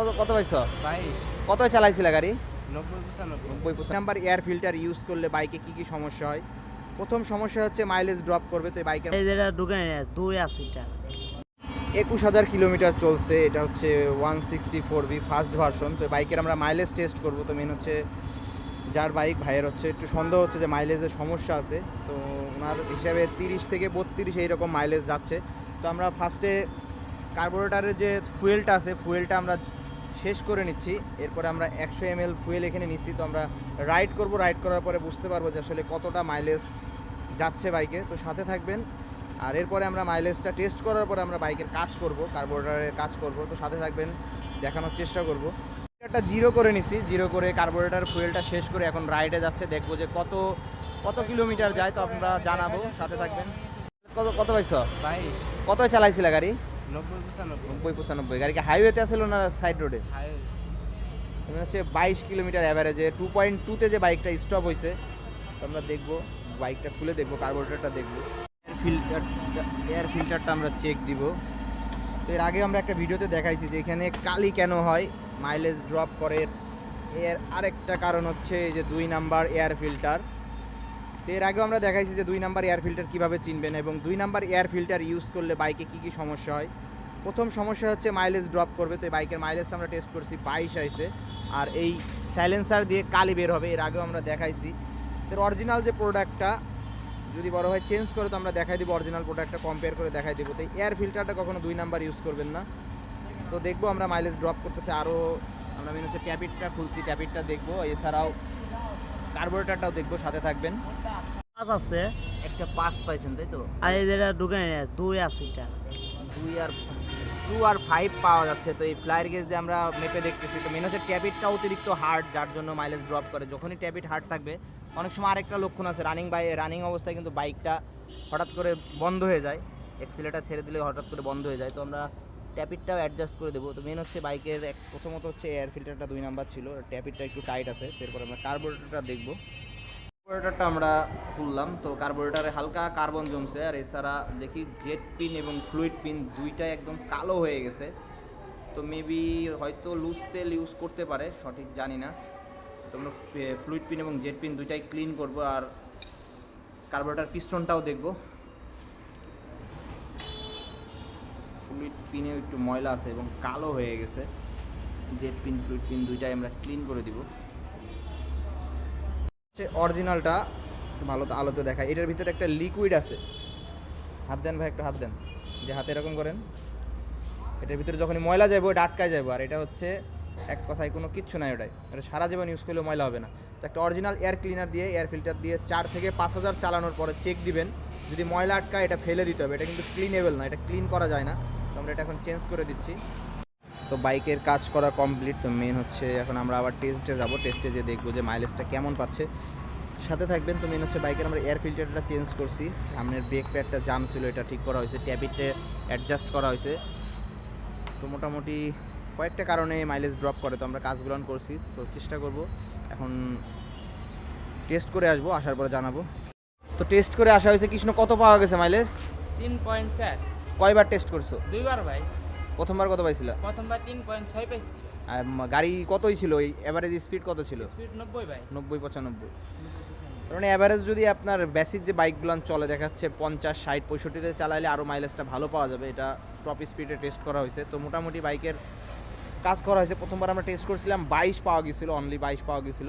কত কত পাইছ? বাইশ। কত চালাইছিল গাড়ি? নব্বই পঁচানব্বই। নব্বই নাম্বার এয়ার ফিল্টার ইউজ করলে বাইকে কি কি সমস্যা হয়? প্রথম সমস্যা হচ্ছে মাইলেজ ড্রপ করবে তো বাইকের এই যেটা ঢুকে নিয়ে দুই আশিটা একুশ হাজার কিলোমিটার চলছে এটা হচ্ছে one sixty four B first version তো বাইকের আমরা মাইলেজ টেস্ট করব। তো মেন হচ্ছে যার বাইক ভাইয়ের হচ্ছে একটু সন্দেহ হচ্ছে যে মাইলেজের সমস্যা আছে। তো ওনার হিসাবে তিরিশ থেকে বত্রিশ এইরকম মাইলেজ যাচ্ছে। তো আমরা ফার্স্টে কার্বোরেটারের যে ফুয়েলটা আছে ফুয়েলটা আমরা শেষ করে নিচ্ছি। এরপরে আমরা একশো এম এল ফুয়েল এখানে নিচ্ছি। তো আমরা রাইড করব। রাইড করার পরে বুঝতে পারব যে আসলে কতটা মাইলেজ যাচ্ছে বাইকে। তো সাথে থাকবেন। আর এরপরে আমরা মাইলেজটা টেস্ট করার পরে আমরা বাইকের কাজ করব কার্বোরেটারের কাজ করব। তো সাথে থাকবেন দেখানোর চেষ্টা করব। একটা জিরো করে নিছি জিরো করে কার্বোরেটার ফুয়েলটা শেষ করে এখন রাইডে যাচ্ছে। দেখব যে কত কত কিলোমিটার যায়। তো আমরা জানাব। সাথে থাকবেন। কত কত পাইছ? বাইশ। কত চালাইছিল গাড়ি? নব্বই পঁচানব্বই নব্বই পঁচানব্বই। গাড়ি কি হাইওয়েতে আসলো না সাইড রোডে মানে হচ্ছে বাইশ কিলোমিটার অ্যাভারেজে টু পয়েন্ট টুতে যে বাইকটা স্টপ হয়েছে তো আমরা দেখব বাইকটা খুলে দেখব কার্বোরেটারটা দেখব। ফিল্টারটা এয়ার ফিল্টারটা আমরা চেক দিব। তো এর আগে আমরা একটা ভিডিওতে দেখাইছি যে এখানে কালি কেন হয় মাইলেজ ড্রপ করে। এর আরেকটা কারণ হচ্ছে এই যে দুই নাম্বার এয়ার ফিল্টার তো এর আগেও আমরা দেখাইছি যে দুই নাম্বার এয়ার ফিল্টার কীভাবে চিনবেন এবং দুই নাম্বার এয়ার ফিল্টার ইউজ করলে বাইকে কী কী সমস্যা হয়। প্রথম সমস্যা হচ্ছে মাইলেজ ড্রপ করবে, তো এই বাইকের মাইলেজটা আমরা টেস্ট করছি বাইশ আইসে আর এই সাইলেন্সার দিয়ে কালি বের হবে, এর আগেও আমরা দেখাইছি। তো অরিজিনাল যে প্রোডাক্টটা যদি বড় হয় চেঞ্জ করে তো আমরা দেখাই দিব অরিজিনাল প্রোডাক্টটা কম্পেয়ার করে দেখাই দেবো। তো এয়ার ফিল্টারটা কখনো দুই নাম্বার ইউজ করবেন না। তো দেখব আমরা মাইলেজ ড্রপ করতেছে আরও আমরা মেন হচ্ছে ট্যাপিটটা খুলছি ট্যাপিটটা দেখব। এছাড়াও কার্বোরেটারটাও দেখব সাথে থাকবেন। পাঁচ আছে। একটা পাস পাইছেন তাই তো? আর এই যেটা ঢুকে নিয়ে দুই আশিটা দুই আর টু আর ফাইভ পাওয়া যাচ্ছে। তো এই ফ্লায়ার গেজ দিয়ে আমরা মেপে দেখতেছি। তো মেন হচ্ছে ট্যাবিটটা অতিরিক্ত হার্ড যার জন্য মাইলেজ ড্রপ করে। যখনই ট্যাবিট হার্ড থাকবে অনেক সময় আরেকটা লক্ষণ আছে। রানিং বাই রানিং অবস্থায় কিন্তু বাইকটা হঠাৎ করে বন্ধ হয়ে যায়। এক্সিলেটার ছেড়ে দিলে হঠাৎ করে বন্ধ হয়ে যায়। তো আমরা ট্যাপিটটাও অ্যাডজাস্ট করে দেবো। তো মেন হচ্ছে বাইকের এক প্রথমত হচ্ছে এয়ার ফিল্টারটা দুই নাম্বার ছিল ট্যাপিটটা একটু টাইট আছে। এরপর আমরা কার্বোরেটরটা দেখব। কার্বোরেটরটা আমরা খুললাম। তো কার্বোরেটারে হালকা কার্বন জমছে, আর এছাড়া দেখি জেট পিন এবং ফ্লুইড পিন দুইটাই একদম কালো হয়ে গেছে। তো মেবি হয়তো লুজ তেল ইউজ করতে পারে, সঠিক জানি না। তো আমরা ফ্লুইড পিন এবং জেট পিন দুইটাই ক্লিন করব, আর কার্বোরেটার পিস্টনটাও দেখব। ফ্লুইড পিনেও একটু ময়লা আছে এবং কালো হয়ে গেছে। জেট পিন, ফ্লুইড পিন দুইটাই আমরা ক্লিন করে দিব। হচ্ছে অরিজিনালটা ভালো তো আলোতে দেখায় এটার ভিতরে একটা লিকুইড আছে। হাত দেন ভাই, একটু হাত দেন। যে হাতে এরকম করেন। এটার ভিতরে যখনই ময়লা যাব ওটা আটকায় যাব আর এটা হচ্ছে এক কথায় কোনো কিচ্ছু নাই ওটাই। এটা সারা জীবন ইউজ করলেও ময়লা হবে না। তো একটা অরিজিনাল এয়ার ক্লিনার দিয়ে এয়ার ফিল্টার দিয়ে চার থেকে পাঁচ হাজার চালানোর পরে চেক দিবেন। যদি ময়লা আটকায়, এটা ফেলে দিতে হবে। এটা কিন্তু ক্লিনেবল না, এটা ক্লিন করা যায় না। আমরা এটা এখন চেঞ্জ করে দিচ্ছি। তো বাইকের কাজ করা কমপ্লিট তো মেন হচ্ছে এখন আমরা আবার টেস্টে যাব। টেস্টে যে দেখব যে মাইলেজটা কেমন পাচ্ছে। সাথে থাকবেন তো মেন হচ্ছে বাইকের আমরা এয়ার ফিল্টারটা চেঞ্জ করছি। সামনের ব্রেক প্যাডটা জাম ছিল, এটা ঠিক করা হয়েছে। ট্যাবিটে অ্যাডজাস্ট করা হয়েছে। তো মোটামুটি কয়েকটা কারণে মাইলেজ ড্রপ করে, তো আমরা কাজগুলো করছি। তো চেষ্টা করব এখন টেস্ট করে আসব, আসার পরে জানাব। তো টেস্ট করে আসা হয়েছে কৃষ্ণ, কত পাওয়া গেছে মাইলেজ তিন পয়েন্ট চার। কয়বার টেস্ট করছ? দুইবার ভাই। প্রথমবার কত পাইছিল? প্রথমবার তিন পয়েন্ট ছয় পাইছি। আর গাড়ি কতই ছিল? ওই অ্যাভারেজ স্পিড কত ছিল? স্পিড নব্বই ভাই। নব্বই পঁচানব্বই। কারণ অ্যাভারেজ যদি আপনার বেসিক যে বাইকগুলো চলে দেখাচ্ছে পঞ্চাশ ষাট পঁয়ষট্টিতে চালাইলে আরও মাইলেজটা ভালো পাওয়া যাবে। এটা টপ স্পিডে টেস্ট করা হয়েছে। তো মোটামুটি বাইকের কাজ করা হয়েছে। প্রথমবার আমরা টেস্ট করছিলাম বাইশ পাওয়া গেছিল অনলি বাইশ পাওয়া গেছিল।